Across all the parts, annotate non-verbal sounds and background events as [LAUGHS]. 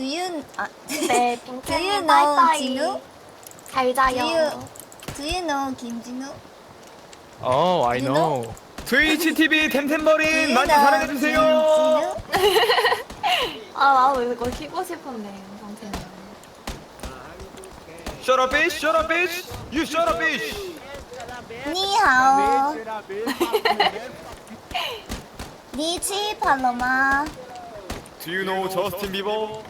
Do you 아, 네, Do you 빈틈이 know 진우? 빠이빠이. 잘 자요. Do you know 김진우? 어, I know. 트위치 TV 템템버린 많이 사랑해주세요. 아, 나도 이거 키고 싶은데, 정태는. Shut up, bitch. Shut up, bitch. You shut up, bitch. 진우? 니하오. 니치 팔로마. Do you know Justin Bieber?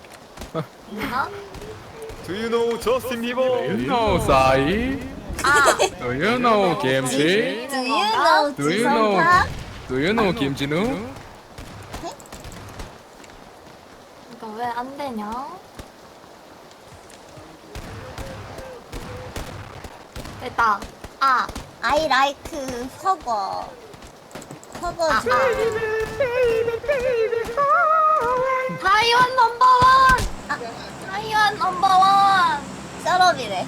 Do you know Justin You Bieber? know Sai? 아, Do you know Kimchi? Do you know Do you know? 지성파? Do you know 김진우? 이거 왜 안 되냐? 됐다. 아, I like 허거. 허거 아, 좋아. 타이완 넘버원! [LAUGHS] 아. 타이완 넘버원! 썰업이래.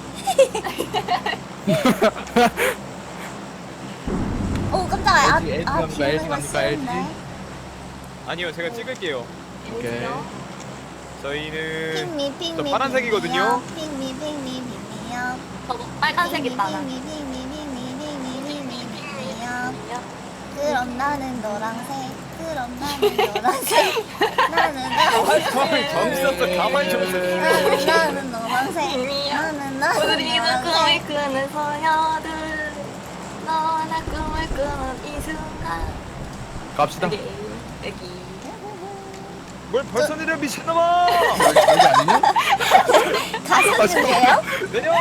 오. LG, LG 아, 아 비는 거? LG? 싫은데. 아니요, 제가 찍을게요. 오케이. 저희는 핑미 핑미. 저 파란색이거든요. 핑미 핑미 핑미요. 저도 빨간색 있다. 나. 핑미 핑미 핑미 핑미 핑미 핑미요. 그럼 나는 노란색. 그럼 나는 노란색. 나는 노란색. 정신없어 가만히 좀 있어. 나는 나는 노란색. 나는 나는 우리는 꿈을 노란색. 꾸는 소녀들 너나 꿈을 꾸는 이 순간 갑시다. 여기 여기 뭘 벌써 내려 미친놈아! 여기, 여기 아니냐? 가셨는데요? 내려!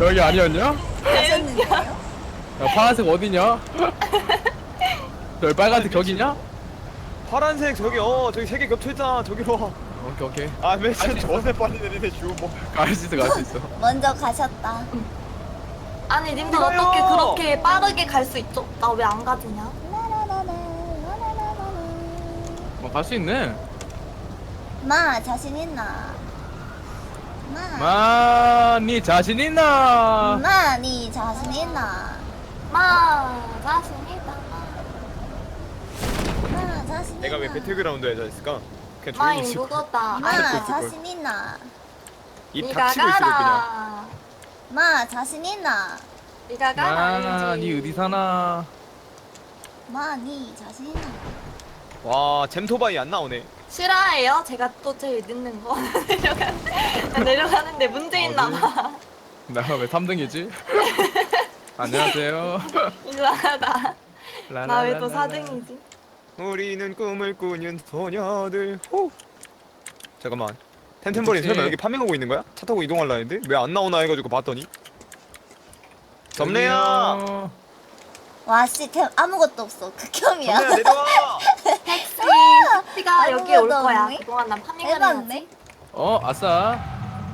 여기 아니었냐? 가셨는데요? 야, 파란색 어디냐? 여기 빨간색 저기냐? 파란색 저기 어 저기 세 개 겹쳐 있잖아. 저기로 와. 오케이 오케이. 아, 맨날 전에 빨리 내리네 주고. 갈수 있어 갈 수 있어. [LAUGHS] 먼저 가셨다. 아니 님들. 어떻게 그렇게 빠르게 갈 수 있죠? 나 왜 안 가지냐? 어, 갈 수 있네. 마 자신 있나? 마. 마, 니 자신 있나? 마, 니 자신 있나? 마 자신 내가 왜 배틀그라운드에 앉아 있을까? 그냥 마이 조용히 있을 걸. 묵었다 [LAUGHS] 마 있을. 자신 있나? 입 닥치고 있을 걸 그냥. 가라 마 자신 있나? 니가 마, 가라 니 어디 사나? 마, 니 자신 있나? 와, 잼토바이 안 나오네. 실화예요? 제가 또 제일 늦는 거 [LAUGHS] 내려가 내려가는데 문제 있나? 봐 나 왜 3등이지? 안녕하세요. [LAUGHS] 이상하다 나왜 또 라라라라라. 4등이지? 우리는 꿈을 꾸는 소녀들. 호. 잠깐만. 템템버린 어떡해. 설마 여기 파밍하고 있는 거야? 차 타고 이동하려 했는데 왜 안 나오나 해가지고 봤더니. 점례야. 와, 씨, 대, 아무것도 없어. 극혐이야. 점례야 내려와. [LAUGHS] 택시 택시가 아이고, 여기 올너 거야? 그동안 난 파밍을 해봤네. 해야지 어, 아싸.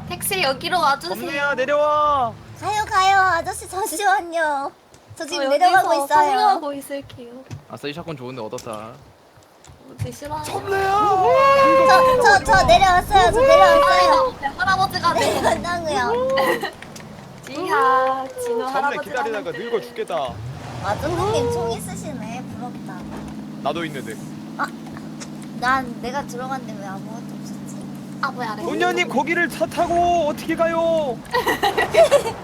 택시 여기로 와주세요 점례야 내려와. 가요, 가요. 아저씨, 잠시만요. 저 지금 저 내려가고 있어요. 파밍하고 있을게요 아싸 이 샷건 좋은데 얻었다. 뭐지 싫어 점례야. 저, 저, 저 내려왔어요. 저 내려왔어요. 할아버지가 돼 내려왔다고요. [LAUGHS] 지하 진우 점례 할아버지가 기다리다가 늙어 죽겠다. 아, 쫑쫑님 총 있으시네. 부럽다. 나도 있는데. 난 내가 들어갔는데 왜 아무것도 없었지? 아 뭐야 래 소녀님 거기를 차 타고 어떻게 가요? [LAUGHS]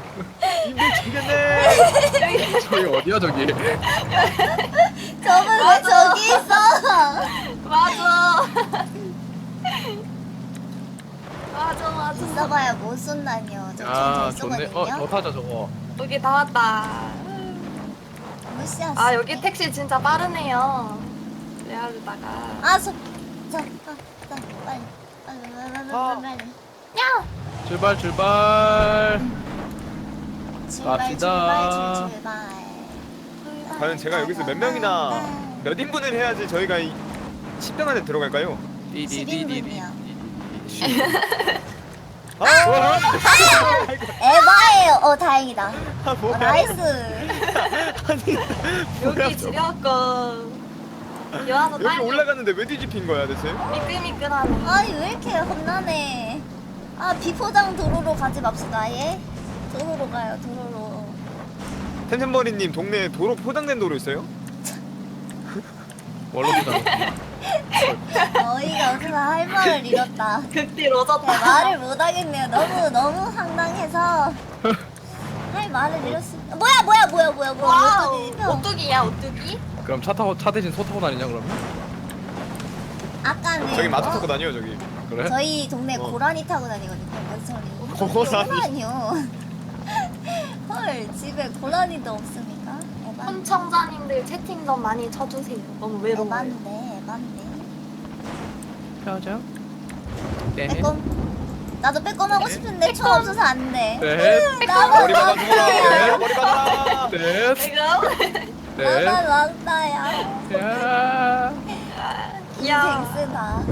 힘들 죽겠네. [LAUGHS] 저기 어디야 저기? 저분 왜 저기 있어? [LAUGHS] 맞아 맞아 맞아 있어봐야 못 쏜다뇨. 저총 아잘 좋네. 쏘거든요. 어, 저 타자 저거. 여기 다 왔다 무시하시. 아 여기 택시 진짜 빠르네요 레알다가 아, 저, 저, 아, 저, 빨리, 빨리, 빨리, 빨리, 아. 빨리, 빨리. 야 출발 출발. 출발, 갑시다. 출발, 출발. 과연 제가 여기서 몇 명이나 몇 인분을 해야지 저희가 이 10등 안에 들어갈까요? 아, 에바예요. 어, 다행이다. 아 어, 뭐야? 나이스. 아니 여기 지렸고 여기 와서 여기 올라갔는데 왜 뒤집힌 거야 대체? 미끌미끌하네 아니, 왜 이렇게 겁나네. 아, 비포장 도로로 가지 맙시다, 예? 도로로 가요, 도로로. 템템버리님 동네에 도로 포장된 도로 있어요? [LAUGHS] 보자. 어이가 없어. 그나 할 말을 잃었다. [LAUGHS] 극딜 네, 오졌다. 말을 못 하겠네요. 너무 너무 황당해서 할 말을 잃었습니다. 뭐야 뭐야 뭐야 뭐야 뭐야 와우. 뭐야 오뚜기야 오뚜기? 그럼 차 타고 차 대신 소 타고 다니냐 그러면? 아까는 저기 마트 어? 타고 다녀 저기. 그래? 저희 동네 어. 고라니 타고 다니거든요. 고라니요. 헐 집에 고라니도 없습니까? 에반. 혼청자님들 채팅 좀 많이 쳐주세요. 너무 외로워요. 에반데 에반데. 표정. 네. 빼꼼. 나도 빼꼼 하고 싶은데 총 없어서 안 돼. 네. 나만 머리 박아주라. 락다야. 머리 박아라. 네. 네. 나만 락다야. 야. 야. 인생 쓰다.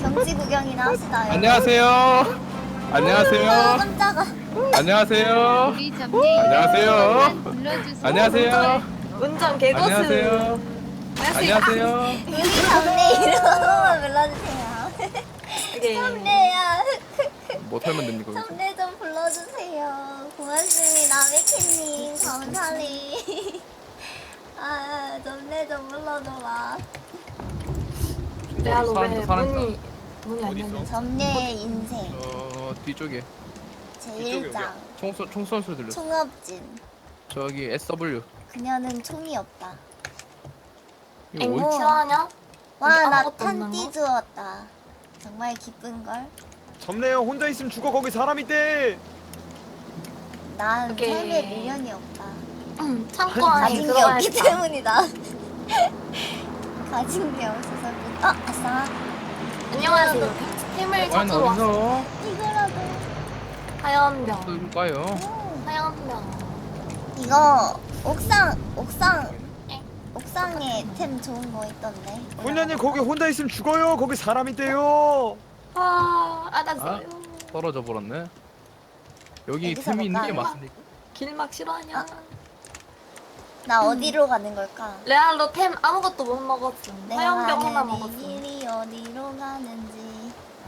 경지 구경이나 합시다. 안녕하세요. 아, 안녕하세요. 깜짝아. 안녕하세요. 우리 안녕하세요. 불러주세요. 안녕하세요. 운전 개고수. 안녕하세요. 안녕하세요. 우리 담내 이름 한번 불러주세요. 담내야. 뭐 털면 됩니까? 거기서? 좀 불러주세요. 고맙습니다. 미키님 감사리. 아, 담내 좀 불러줘라. 사람도 사람도. 문이 문이 안 어디 열려? 있어? 점례의 인생 어 뒤쪽에 제1장 총소 총선 소리 들렸어. 총업진 저기 SW. 그녀는 총이 없다. 이거 엥 어디? 싫어하냐? 와나 아무것도 없는 탄띠 거? 주웠다. 정말 기쁜걸? 점례요 혼자 있으면 죽어 거기 사람 있대. 난 오케이. 삶에 미련이 없다. 음, 창고 안에 가진 게 들어가야 없기 겠다 때문이다. [LAUGHS] 가진 게 없어서 못- 아 아싸 안녕하세요. 템을 아니 찾으러 왔어. 어디서? 하얀병. 오. 하얀병. 이거 옥상 옥상 엥? 옥상에 템 좋은 거 있던데. 훈련님 거기 혼자 있으면 죽어요. 거기 사람 있대요. 아, 알았어요. 떨어져 버렸네. 여기 여기서 템이 있는 게? 맞습니까? 길막 싫어하냐? 나 어디로 가는 걸까? 레알로 템 아무것도 못 먹었음. 하얀병 하나 먹었음. 길이 어디로 가는지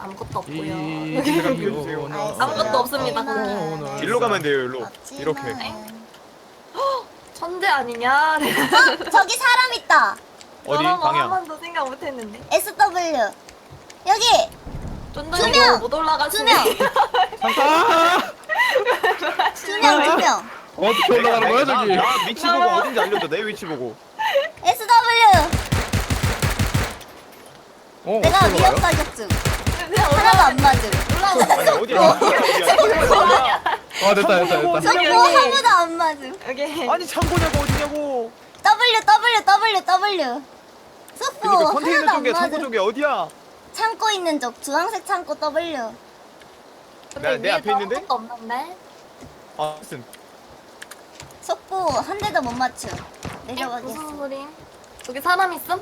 아무것도 없고요. 생각해주세요. 아무것도 없습니다, 거기. 일로 가면 돼요. 일로. 이렇게. 천재 아니냐? 어, 저기 사람 있다. 어디 저런 거 한 방향? 번도 생각 못 했는데. SW 여기 쫀쫀이 명! 못두 올라가시네. 명, 아! 두 명, 두 명. 어떻게 올라가는 거야 나- 저기? 나 위치 보고 어딘지 알려줘. 내 위치 보고. SW 어 내가 어떻게 위협 올라가요? 중. 그냥 하나도. 안 맞음. 올라가. 아니 어디야? 어디야? 아 됐다 됐다 됐다. 저거 여기. 아무도 안 맞음. 여기. 아니 창고냐고 어디냐고. W W W W. 속보 그러니까 컨테이너 하나도 안 쪽에 창고 맞음. 쪽에 어디야? 창고 있는 쪽 주황색 창고 W. 근데 내 앞에 있는데? 아무것도 없는데? 아 무슨? 속보 한 대도 못 맞춤. 엥? 무슨 내려가겠어. 소리? 저기 사람 있음?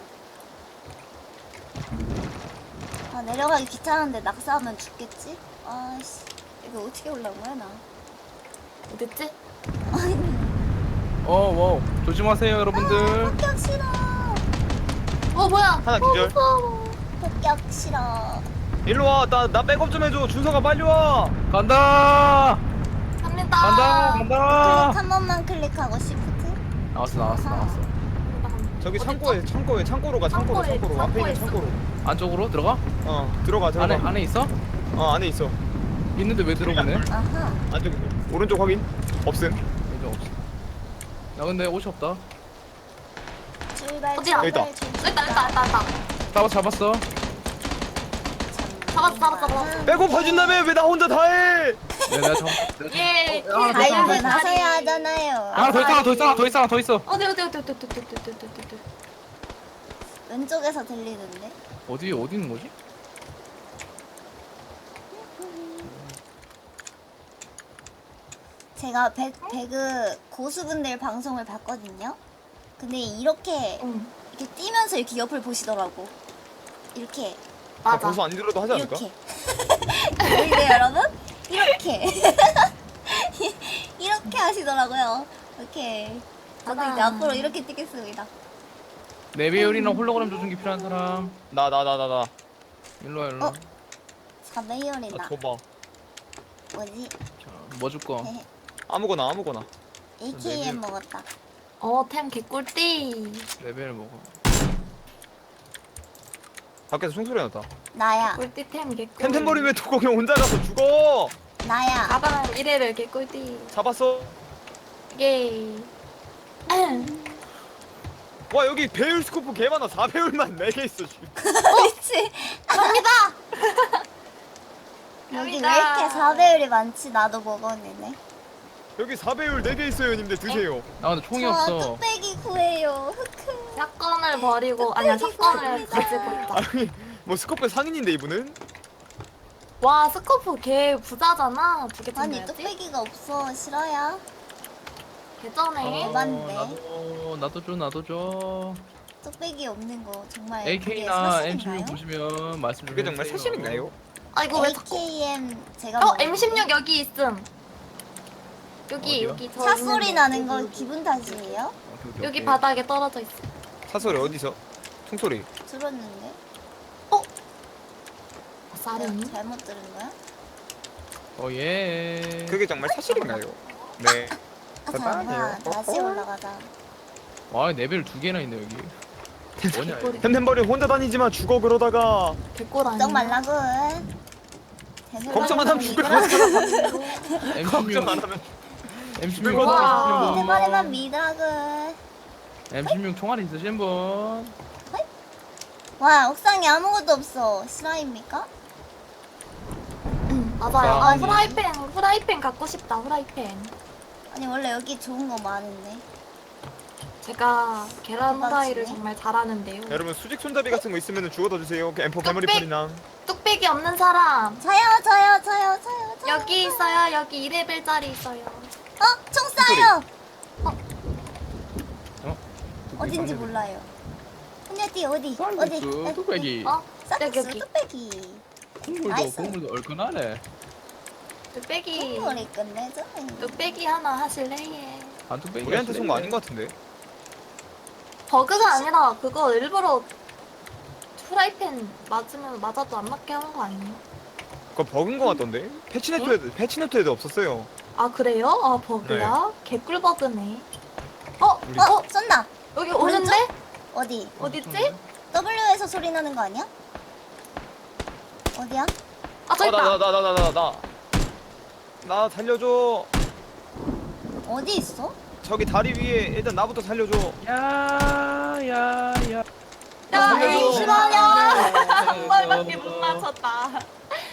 아 내려가기 귀찮은데 낙사하면 죽겠지? 아씨 이거 어떻게 올라온 거야 나? 어딨지? 어 와우 조심하세요 여러분들. 폭격 싫어. 어 뭐야? 하나 기절. 어, 무서워. 폭격 싫어. 일로 와. 나 나 백업 좀 해줘. 준서가 빨리 와. 간다. 갑니다. 간다 간다. 클릭 한 번만 클릭하고 시프트. 나왔어 나왔어 나왔어. 저기? 창고에 창고에 창고로 가. 창고로 창고에, 창고로. 앞에 있는 창고로. 안쪽으로 들어가? 어 들어가 들어가. 안에 안에 있어? 어 안에 있어. 있는데 왜 들어보네? 아하. 안쪽 오른쪽 확인. 없음. 이제 없어. 나 근데 옷이 없다. 어디야? 여기다. 출발. 있다 있다 있다 있다. 잡았 잡았어. 잡았어 잡았어 잡았어. 백업 해준다며 왜 나 혼자 다 해? 네, 내가 잡. 내가 예. 어, 하나 더 아이고 있어. 나서야 하잖아요. 하나 더 있어 하나 더 있어 하나 더 있어 하나 더 있어. 어디 어디 어디 어디 어디 어디 어디 어디 어디. 왼쪽에서 들리는데. 어디 어디 있는 거지? 제가 배, 배그 고수분들 방송을 봤거든요. 근데 이렇게 응. 이렇게 뛰면서 이렇게 옆을 보시더라고. 이렇게 나 맞아. 고수 안 들어도 하지 않을까? 이렇게. 보이세요 여러분? 이렇게. [LAUGHS] 이렇게 하시더라고요. 이렇게. 저도 이제 아. 앞으로 이렇게 뛰겠습니다. 네비율이나 홀로그램 조준기 필요한 사람 나 나 나 나 나. 일로 와 일로. 와. 어? 4배율이다. 아, 줘봐. 뭐지? 뭐 줄 거? 아무거나 아무거나. AKM 먹었다. 어 템 개꿀띠. 레벨 먹어. 밖에서 총소리 났다. 나야 꿀띠 템 개꿀. 템템버린 왜 도공형 혼자 가서 죽어? 나야 가방 1회를 개꿀띠. 잡았어. 예. 와 여기 배율 스코프 개 많아. 4배율만 4개 있어 지금. 미치 갑니다. [LAUGHS] 여기 왜 갑니다. 이렇게 4배율이 많지 나도 먹었는데 여기 4배율 4개 있어요 님들 드세요. 아 근데 총이 저 없어 뚝배기 구해요 흑흑 사건을 버리고 아니야 사건을 가지고 있다. 아니 뭐 스코프 상인인데 이분은? 와 스코프 걔 부자잖아. 두 개 아니 챙겨야지. 뚝배기가 없어 싫어요 개쩌네. 어. 맞네. 나도 나도 줘 나도 줘 뚝배기 없는 거 정말 AK나 그게 M16 사실인가요? 보시면 말씀 좀 그게 정말 해주세요. 사실인가요? 아 이거 왜 자꾸? AKM 제가 어 먹었는데 M16 여기 있음. 여기 어디요? 여기 저 차 있는 소리 데. 나는 거 기분 탓이에요? 오케이, 오케이, 여기 오케이. 바닥에 떨어져 있어. 차소리 어디서? 총소리. 들었는데 어, 내가 쌀이. 잘못 들은 거야? 어예 그게 정말 사실인가요? 네. 아 대단하네요. 잠깐 다시 어? 올라가자 와 레벨 두 개나 있네 여기 뭐냐 이거. 템템버린 혼자 다니지 마 죽어 그러다가 개꿀 아니야? 걱정 말라고 걱정 안 하면 죽을 거야 [LAUGHS] 걱정 안 M16 하면 M16 이거 와. 내뭐 말에만 믿으라고 M16 총알이 있으신 분 와 옥상에 아무것도 없어 실화입니까? 맞아요. 아 아니. 후라이팬 후라이팬 갖고 싶다 후라이팬. 아니 원래 여기 좋은 거 많은데 제가 계란 후라이를. 정말 잘하는데요. 여러분 수직 손잡이 같은 거 있으면 주워다 주세요. 그 M4 메모리 펄이랑 뚝배기 없는 사람 저요 저요 저요 저요 저요 여기 있어요. 여기 2레벨짜리 있어요. 어? 총 쏴요! 어? 어딘지 몰라요 언니띠 어디? 어디? 쌀국수 뚝배기 어? 여기, 여기. 뚝배기 국물도 나이스. 국물도 얼큰하네 뚝배기 국물이 끝내주네 뚝배기 하나 하실래예? 아 뚝배기 우리한테 쏜 거 아닌 거 같은데. 버그가 아니라 그거 일부러 후라이팬 맞으면 맞아도 안 맞게 하는 거 아니에요? 그거 버그인 거 같던데. 패치노트에도 패치노트에도 없었어요. 아 그래요? 아 버그야? 개꿀 버그네. 어? 우리- 어? 쏜다! 여기 오른쪽? 오는데? 어디? 어딨지? W에서 소리 나는 거 아니야? 어디야? 아 저기 있다. 나나 나 나 나 나. 나 살려줘. 어디 있어? 저기 다리 위에 일단 나부터 살려줘. 야야야 야 살려줘. 에이 싫어요. 한 발밖에 못 맞췄다.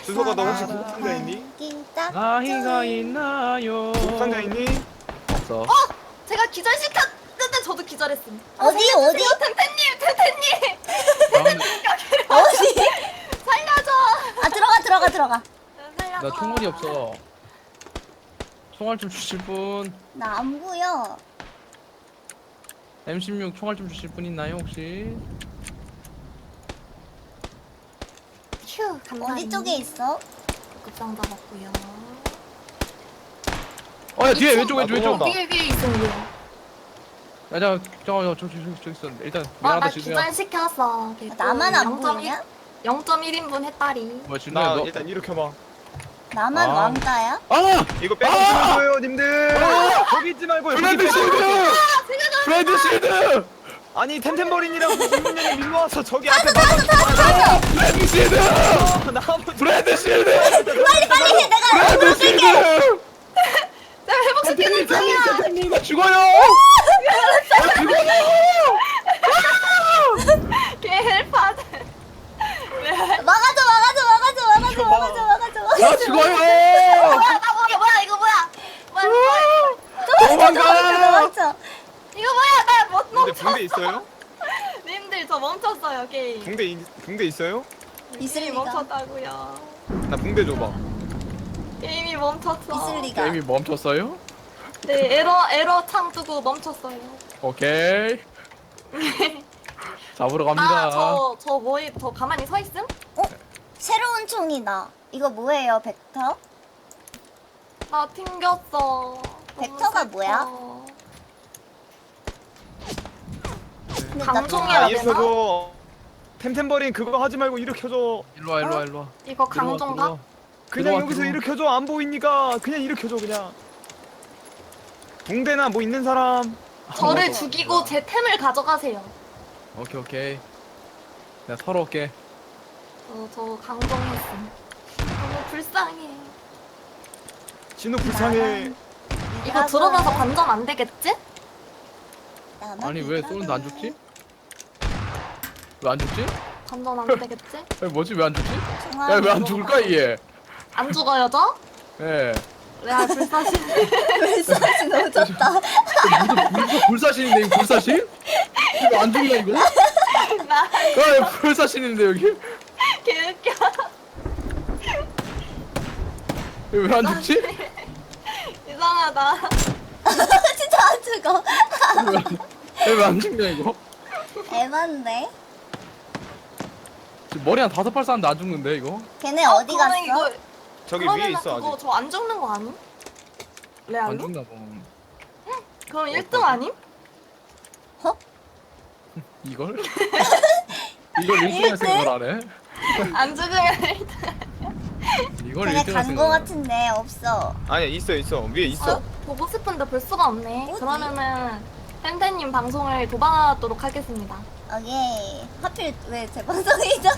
주소가 너 혹시 아, 구급상자 있니? 낀딱 나이가 있나요 구급상자 있니? 없어 제가 기절시켰는데 저도 기절했음. 어디 어디? 템템님 템템님 다음, 어디? 살려줘. 아 들어가. 나 총알이 없어 총알 좀 주실 분 나 안 보여 M16 총알 좀 주실 분 있나요 혹시 휴. 어디 쪽에 있어? 급상 잡았고요. 어야 뒤에 이쪽. 왼쪽 왼쪽 아, 왼쪽 넘어간다. 위에 위에 위에. 야자 저저 저기 저기 저기 있었는데 일단 아나 미안하다 지수야 기절 시켰어. 나만 안 보이냐? 0.1인분 했다리. 뭐야 지수야 나 너 일단 이렇게 봐. 나만 아. 왕따야? 아! 이거 빼주시는 거예요, 님들. 거기 있지 말고 여기 브랜드. 실드! 브랜드 실드! 아니 템템버린이랑 구십년이 밀러 와서 저기 앞에 브랜드 실드! 막아 나무 브랜드 실드! 빨리 빨리 해 내가 브랜드 실드! 내가 회복시키는 대표님 중이야. 대표님 나 죽어요! 나 죽어요! 걔 헬파드. 막아줘 막아줘 막아줘 막아줘 막아줘 막아줘 나 막아줘 죽어요! 뭐야 나 뭐야 뭐야 이거 뭐야? 뭐야 뭐야? 도망가! 이거 뭐야 나못 근데 멈췄어. 붕대 있어요? [LAUGHS] 님들 저 멈췄어요 게임. 붕대 있- 붕대 있어요? 게임이 리가. 멈췄다고요. 나 붕대 줘봐. 게임이 멈췄어. 있을 리가 게임이 멈췄어요? 네 에러 에러 창 뜨고 멈췄어요. 오케이 [LAUGHS] 잡으러 갑니다 아 저 저 뭐에 저 가만히 서 있음? 새로운 총이다 이거 뭐예요 벡터? 나 튕겼어. 벡터가. 뭐야? 근데 나 강종이야, 아? 일으켜줘. 템템버린 그거 하지 말고 일으켜줘. 일로 와 일로 와 일로 와 이거 들어와, 강종가? 들어와. 그냥 들어와, 여기서 들어와. 일으켜줘. 안 보이니까 그냥 일으켜줘 그냥. 붕대나 뭐 있는 사람. 저를 어, 죽이고 제 템을 가져가세요. 오케이 오케이 내가 털어올게 어, 저 강동했음. 너무 불쌍해. 진우 불쌍해. 이거 들어가서 반전 안 되겠지? 아니 왜 쏘는데 안 죽지? 왜 안 죽지? 반전 안 [LAUGHS] 되겠지? 야, 뭐지 왜 안 죽지? 야왜 안 죽을까 이게? 안 죽어요 저? 예. 레알 불사신. 불사시 너무 좋다. 무슨 무슨 불사신인데 이거 불사신? 이거 안 죽나 이거? 나야 불사신인데 여기? 개웃겨. 왜 안 죽지? 이상하다. [LAUGHS] 진짜 안 죽어. 왜 안 죽냐 이거? 에반데? 지금 머리 한 다섯 발 쐈는데 안 죽는데 이거? 걔네 어디 그러면 갔어? 이거 저기 위에 있어 그거 아직. 저안 죽는 거 아니? 안 레알로? 죽나 봐. 그럼 1등 아님? [LAUGHS] 이걸? [LAUGHS] 이걸 1등 할 생각을 안 해? [LAUGHS] 안 죽으면 1등. 이걸 걔네 1등 할 간거 생각을 안 해? 같은데 없어. 아니야 있어 있어 위에 있어. 아, 보고 싶은데 볼 수가 없네. 어디? 그러면은 팬태님 방송을 도망하도록 하겠습니다. 오케이. 하필 왜 제 방송이죠?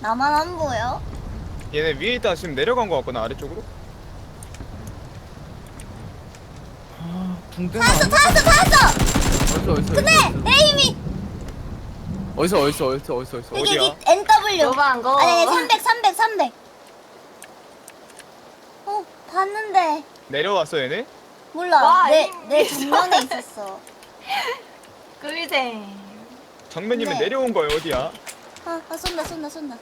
나만 안 보여? 얘네 위에 있다 지금 내려간 거 같구나 아래쪽으로. 아, 찾았어, 안 찾았어, 찾았어. 어디서 어디서 근데 에임이 어디서 어디서 어디서 어디서 어디서 여기 어디야? 여기 NW. 요방 거. 아니 아니 300, 300, 300. 어 봤는데 내려왔어 얘네. 몰라. 와, 내 에임이 내 정면에 있었어. [LAUGHS] 꿀잼. 정면님은 네. 내려온 거예요 어디야? 아, 아 쏜다, 쏜다, 쏜다.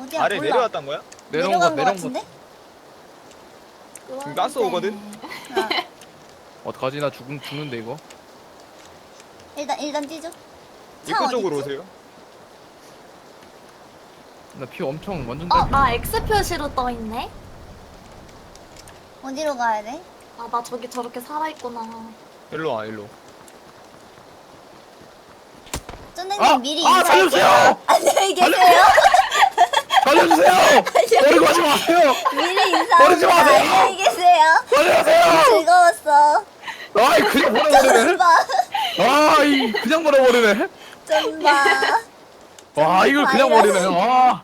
어디야? 아래 몰라. 내려왔단 거야? 내려온 거 내려간 거 내려온 거 같은데? 지금 가스 오거든. 아, 어떡하지 나 죽, 죽는데 이거 일단 일단 뛰죠. 차 입구 쪽으로 어딨지? 오세요. 나 피 엄청 완전 어, 잘나 X 표시로 떠 있네. 어디로 가야 돼? 아, 나 저기 저렇게 살아 있구나. 일로 와 일로. 쫀댕님 아! 미리 아, 인사할게요. 살려주세요! 안녕 [LAUGHS] 히 계세요. 살려주세요! 버리고 가지 마세요! 미리 버리지 인사합니다. 마세요. 안녕히 계세요. 살려주세요! 즐거웠어. 아이 그냥 버려버리네 쫀봐, 아이 그냥 버려버리네 쫀봐. 와 이걸 그냥 버리네 와.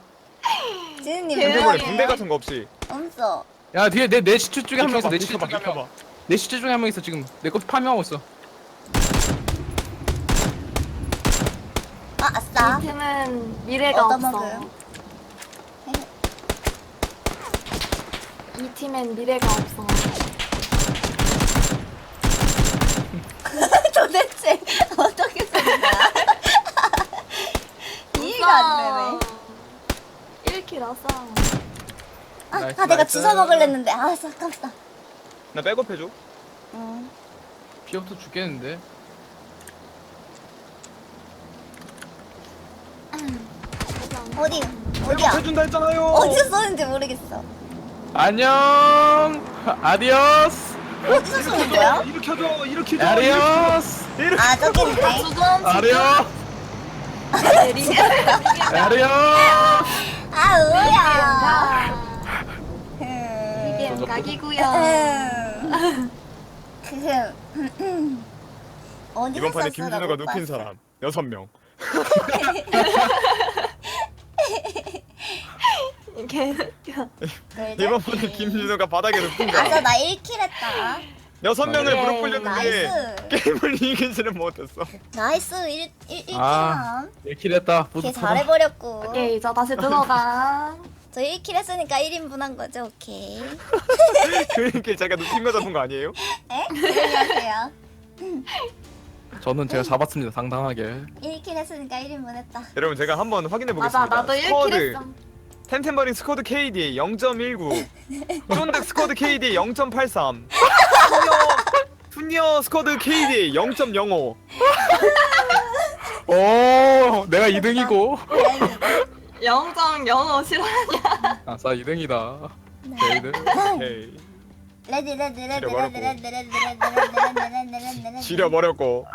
지은님 대박이에요. 붕대 같은 거 없이. 없어. 야 뒤에 내 내 시체 쪽에 한 명 있어 내내 시체 쪽에 한 명. 봐. 내 시체 중에 한 명 있어 지금 내거 파밍하고 있어 아 아싸. 이 팀은 미래가 없어. 먹어요. 이 팀엔 미래가 없어. [LAUGHS] 도대체 어떻게 쓰는 거야? [LAUGHS] 이해가 안 되네. 1킬 아싸. 아, 나이스, 아 내가 나이스. 주워 먹으려는데 아 아깝다. 나 백업 해줘. 음. 피 없어 죽겠는데 어디 백업 어디야? 해준다 했잖아요. 어디서 쏘는지 모르겠어. 안녕 아디오스 어디서 쏘는 거야? 일으켜줘 일으켜줘. 아디오스 아 저긴데. 주전 아디오 리게 아디오 아 우야. 이게 음. 각이고요. 음. 그 어디서 이번 판에 쐈어? 나못 눕힌. 사람 여섯 명. [LAUGHS] [LAUGHS] [LAUGHS] 이게 웃겨. 이번 판에 김준호가 바닥에 눕힌 아싸 사람. 나 1킬 했다. 여섯 명을 네, 무릎 꿇렸는데 나이스. 게임을 [LAUGHS] 이기지는 못했어. 나이스 1 1 1킬 아. 함. 1킬 했다 걔 뿌듯하다 잘해버렸고. 오케이, 저 다시 들어가. [LAUGHS] 저 1킬 했으니까 1인분 한 거죠, 오케이. [LAUGHS] 그러니까 제가 눕힌 거 잡은 거 아니에요? 에? 조용히 하세요. 저는 제가 잡았습니다 상당하게 1킬 했으니까 1인분 했다. 여러분 제가 한번 확인해 맞아, 보겠습니다. 나도 1킬 스쿼드 했어. 템템버린 스쿼드 KD 0.19 쫀득 스쿼드 KD 0.83 푸녀 푸녀 스쿼드 KD 0.05 오 내가 2등이고 0.05 싫어하냐? 아싸 2등이다 내 2등 오케이 레디 레디 레디 지려버렸고. 레디 레디 레디 레디 레디 레디 레디 레디 레디 지려버렸고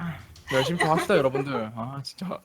열심히 좀 합시다 여러분들 아 진짜